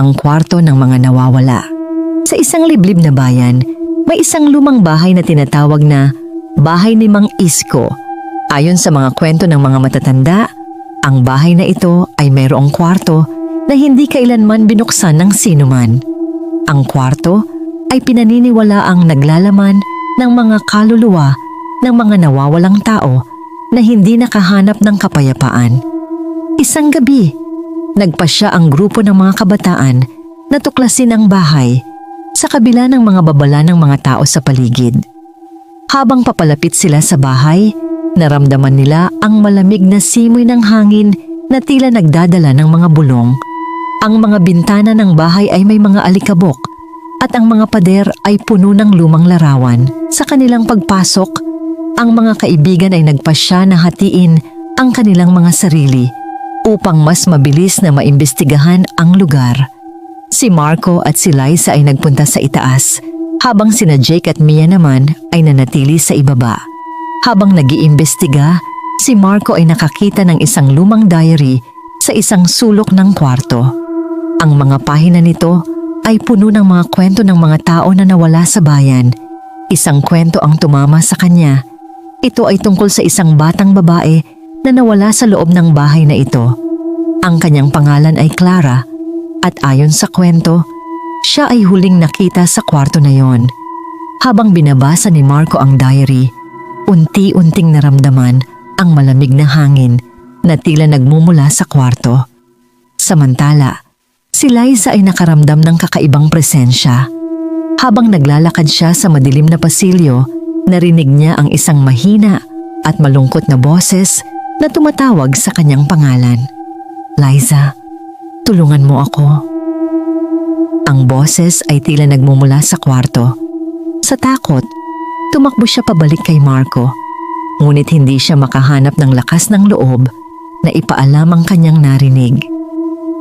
ang kwarto ng mga nawawala. Sa isang liblib na bayan, may isang lumang bahay na tinatawag na Bahay ni Mang Isko. Ayon sa mga kwento ng mga matatanda, ang bahay na ito ay mayroong kwarto na hindi kailanman binuksan ng sinuman. Ang kwarto ay pinaniniwala ang naglalaman ng mga kaluluwa ng mga nawawalang tao na hindi nakahanap ng kapayapaan. Isang gabi, nagpasya ang grupo ng mga kabataan na tuklasin ang bahay sa kabila ng mga babala ng mga tao sa paligid. Habang papalapit sila sa bahay, naramdaman nila ang malamig na simoy ng hangin na tila nagdadala ng mga bulong. Ang mga bintana ng bahay ay may mga alikabok at ang mga pader ay puno ng lumang larawan. Sa kanilang pagpasok, ang mga kaibigan ay nagpasya na hatiin ang kanilang mga sarili upang mas mabilis na maimbestigahan ang lugar. Si Marco at si Liza ay nagpunta sa itaas habang sina Jake at Mia naman ay nanatili sa ibaba. Habang nag-iimbestiga, si Marco ay nakakita ng isang lumang diary sa isang sulok ng kwarto. Ang mga pahina nito ay puno ng mga kwento ng mga tao na nawala sa bayan. Isang kwento ang tumama sa kanya. Ito ay tungkol sa isang batang babae na nawala sa loob ng bahay na ito. Ang kanyang pangalan ay Clara at ayon sa kwento, siya ay huling nakita sa kwarto na yon. Habang binabasa ni Marco ang diary, unti-unting naramdaman ang malamig na hangin na tila nagmumula sa kwarto. Samantala, si Liza ay nakaramdam ng kakaibang presensya. Habang naglalakad siya sa madilim na pasilyo, narinig niya ang isang mahina at malungkot na boses na tumatawag sa kanyang pangalan. Liza, tulungan mo ako. Ang boses ay tila nagmumula sa kwarto. Sa takot, tumakbo siya pabalik kay Marco. Ngunit hindi siya makahanap ng lakas ng loob na ipaalam ang kanyang narinig.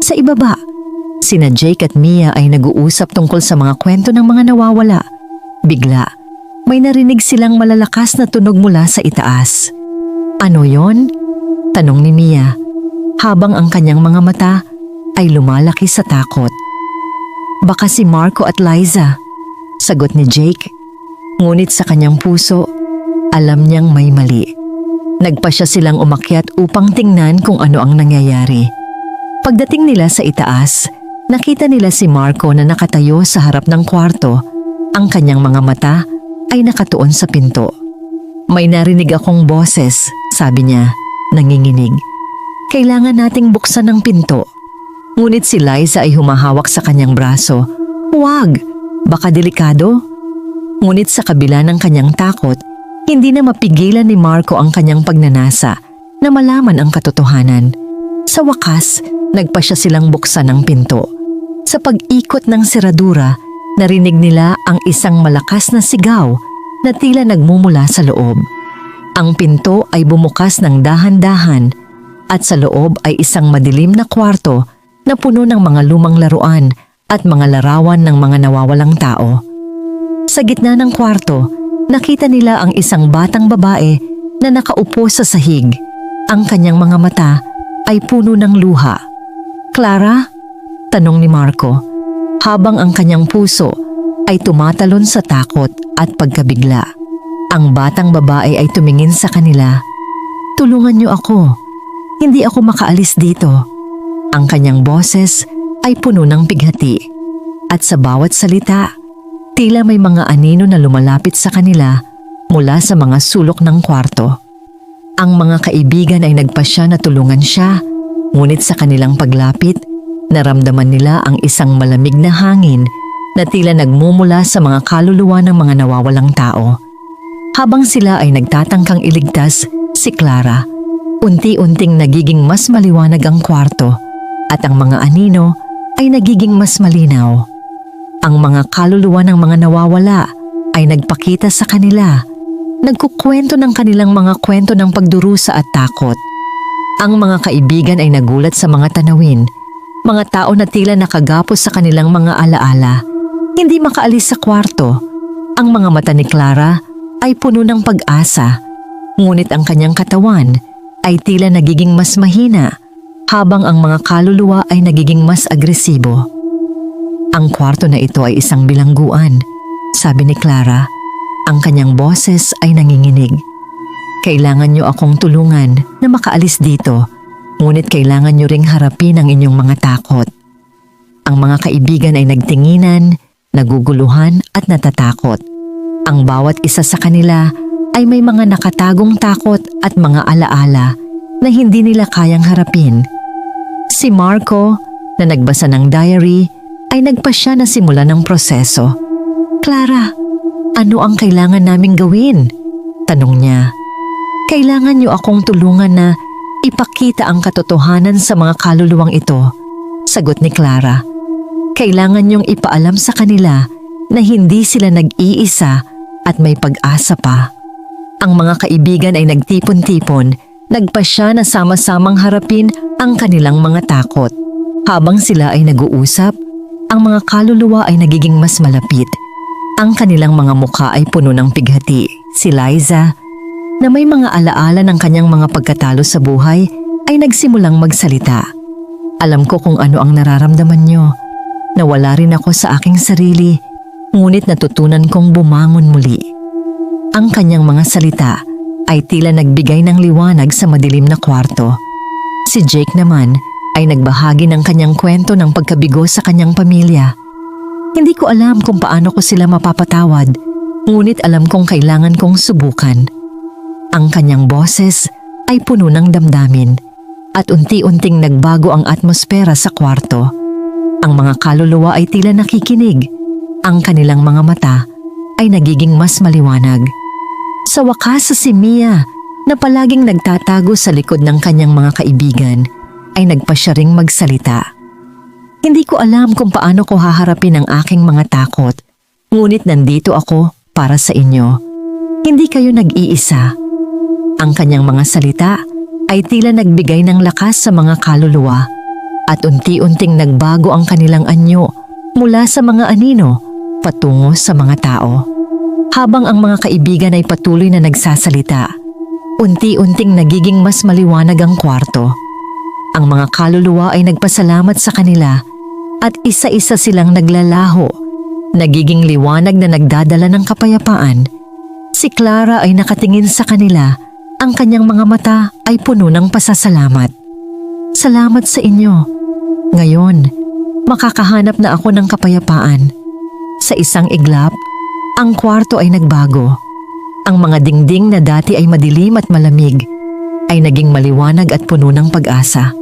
Sa ibaba, sina Jake at Mia ay nag-uusap tungkol sa mga kwento ng mga nawawala. Bigla, may narinig silang malalakas na tunog mula sa itaas. Ano yon? Tanong ni Mia habang ang kanyang mga mata ay lumalaki sa takot. Baka si Marco at Liza, sagot ni Jake. Ngunit sa kanyang puso, alam niyang may mali. Nagpa siya silang umakyat upang tingnan kung ano ang nangyayari. Pagdating nila sa itaas, nakita nila si Marco na nakatayo sa harap ng kwarto. Ang kanyang mga mata ay nakatuon sa pinto. May narinig akong boses, sabi niya, nanginginig. Kailangan nating buksan ang pinto. Ngunit si Liza ay humahawak sa kanyang braso. Huwag! Baka delikado? Ngunit sa kabila ng kanyang takot, hindi na mapigilan ni Marco ang kanyang pagnanasa na malaman ang katotohanan. Sa wakas, nagpa siya silang buksan ng pinto. Sa pag-ikot ng seradura, narinig nila ang isang malakas na sigaw na tila nagmumula sa loob. Ang pinto ay bumukas ng dahan-dahan at sa loob ay isang madilim na kwarto na puno ng mga lumang laruan at mga larawan ng mga nawawalang tao. Sa gitna ng kwarto, nakita nila ang isang batang babae na nakaupo sa sahig. Ang kanyang mga mata ay puno ng luha. Clara? Tanong ni Marco, habang ang kanyang puso ay tumatalon sa takot at pagkabigla. Ang batang babae ay tumingin sa kanila. Tulungan niyo ako. Hindi ako makaalis dito. Ang kanyang boses ay puno ng bighati at sa bawat salita, tila may mga anino na lumalapit sa kanila mula sa mga sulok ng kwarto. Ang mga kaibigan ay nagpasya na tulungan siya, ngunit sa kanilang paglapit, naramdaman nila ang isang malamig na hangin na tila nagmumula sa mga kaluluwa ng mga nawawalang tao. Habang sila ay nagtatangkang iligtas si Clara, unti-unting nagiging mas maliwanag ang kwarto at ang mga anino ay nagiging mas malinaw. Ang mga kaluluwa ng mga nawawala ay nagpakita sa kanila, nagkukwento ng kanilang mga kwento ng pagdurusa at takot. Ang mga kaibigan ay nagulat sa mga tanawin, mga tao na tila nakagapos sa kanilang mga alaala, hindi makaalis sa kwarto. Ang mga mata ni Clara ay puno ng pag-asa, ngunit ang kanyang katawan ay tila nagiging mas mahina habang ang mga kaluluwa ay nagiging mas agresibo. Ang kwarto na ito ay isang bilangguan. Sabi ni Clara, ang kanyang boses ay nanginginig. Kailangan niyo akong tulungan na makaalis dito, ngunit kailangan niyo ring harapin ang inyong mga takot. Ang mga kaibigan ay nagtinginan, naguguluhan at natatakot. Ang bawat isa sa kanila ay may mga nakatagong takot at mga alaala na hindi nila kayang harapin. Si Marco, na nagbasa ng diary, ay nagpasya na simula ng proseso. Clara, ano ang kailangan naming gawin? Tanong niya. Kailangan niyo akong tulungan na ipakita ang katotohanan sa mga kaluluwang ito. Sagot ni Clara. Kailangan niyong ipaalam sa kanila na hindi sila nag-iisa at may pag-asa pa. Ang mga kaibigan ay nagtipon-tipon, nagpasya na sama-samang harapin ang kanilang mga takot. Habang sila ay nag-uusap, ang mga kaluluwa ay nagiging mas malapit. Ang kanilang mga mukha ay puno ng pighati. Si Liza, na may mga alaala ng kanyang mga pagkatalo sa buhay, ay nagsimulang magsalita. Alam ko kung ano ang nararamdaman niyo. Nawala rin ako sa aking sarili, ngunit natutunan kong bumangon muli. Ang kanyang mga salita ay tila nagbigay ng liwanag sa madilim na kwarto. Si Jake naman ay nagbahagi ng kanyang kwento ng pagkabigo sa kanyang pamilya. Hindi ko alam kung paano ko sila mapapatawad, ngunit alam kong kailangan kong subukan. Ang kanyang boses ay puno ng damdamin at unti-unting nagbago ang atmosfera sa kwarto. Ang mga kaluluwa ay tila nakikinig. Ang kanilang mga mata ay nagiging mas maliwanag. Sa wakas sa si Mia na palaging nagtatago sa likod ng kanyang mga kaibigan ay nagpasya ring magsalita. Hindi ko alam kung paano ko haharapin ang aking mga takot, ngunit nandito ako para sa inyo. Hindi kayo nag-iisa. Ang kanyang mga salita ay tila nagbigay ng lakas sa mga kaluluwa at unti-unting nagbago ang kanilang anyo mula sa mga anino patungo sa mga tao. Habang ang mga kaibigan ay patuloy na nagsasalita, unti-unting nagiging mas maliwanag ang kwarto. Ang mga kaluluwa ay nagpasalamat sa kanila at isa-isa silang naglalaho, nagiging liwanag na nagdadala ng kapayapaan. Si Clara ay nakatingin sa kanila, ang kanyang mga mata ay puno ng pasasalamat. Salamat sa inyo. Ngayon, makakahanap na ako ng kapayapaan. Sa isang iglap, ang kwarto ay nagbago. Ang mga dingding na dati ay madilim at malamig ay naging maliwanag at puno ng pag-asa.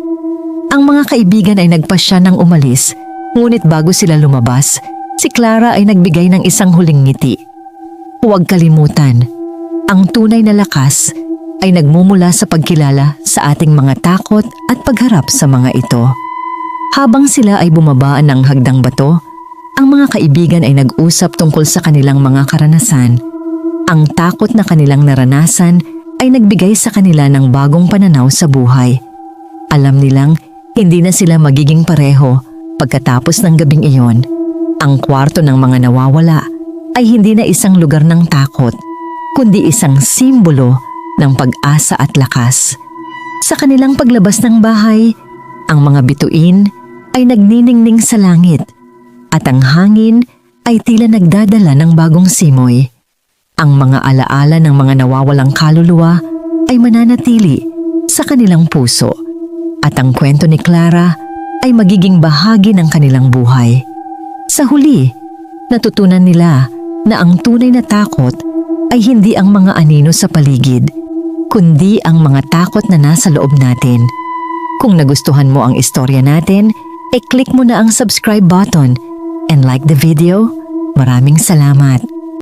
Ang mga kaibigan ay nagpasya ng umalis, ngunit bago sila lumabas, si Clara ay nagbigay ng isang huling ngiti. Huwag kalimutan, ang tunay na lakas ay nagmumula sa pagkilala sa ating mga takot at pagharap sa mga ito. Habang sila ay bumabaan ng hagdang bato, ang mga kaibigan ay nag-usap tungkol sa kanilang mga karanasan. Ang takot na kanilang naranasan ay nagbigay sa kanila ng bagong pananaw sa buhay. Alam nilang hindi na sila magiging pareho pagkatapos ng gabing iyon. Ang kwarto ng mga nawawala ay hindi na isang lugar ng takot, kundi isang simbolo ng pag-asa at lakas. Sa kanilang paglabas ng bahay, ang mga bituin ay nagniningning sa langit at ang hangin ay tila nagdadala ng bagong simoy. Ang mga alaala ng mga nawawalang kaluluwa ay mananatili sa kanilang puso at ang kwento ni Clara ay magiging bahagi ng kanilang buhay. Sa huli, natutunan nila na ang tunay na takot ay hindi ang mga anino sa paligid, kundi ang mga takot na nasa loob natin. Kung nagustuhan mo ang istorya natin, e-click mo na ang subscribe button and like the video. Maraming salamat.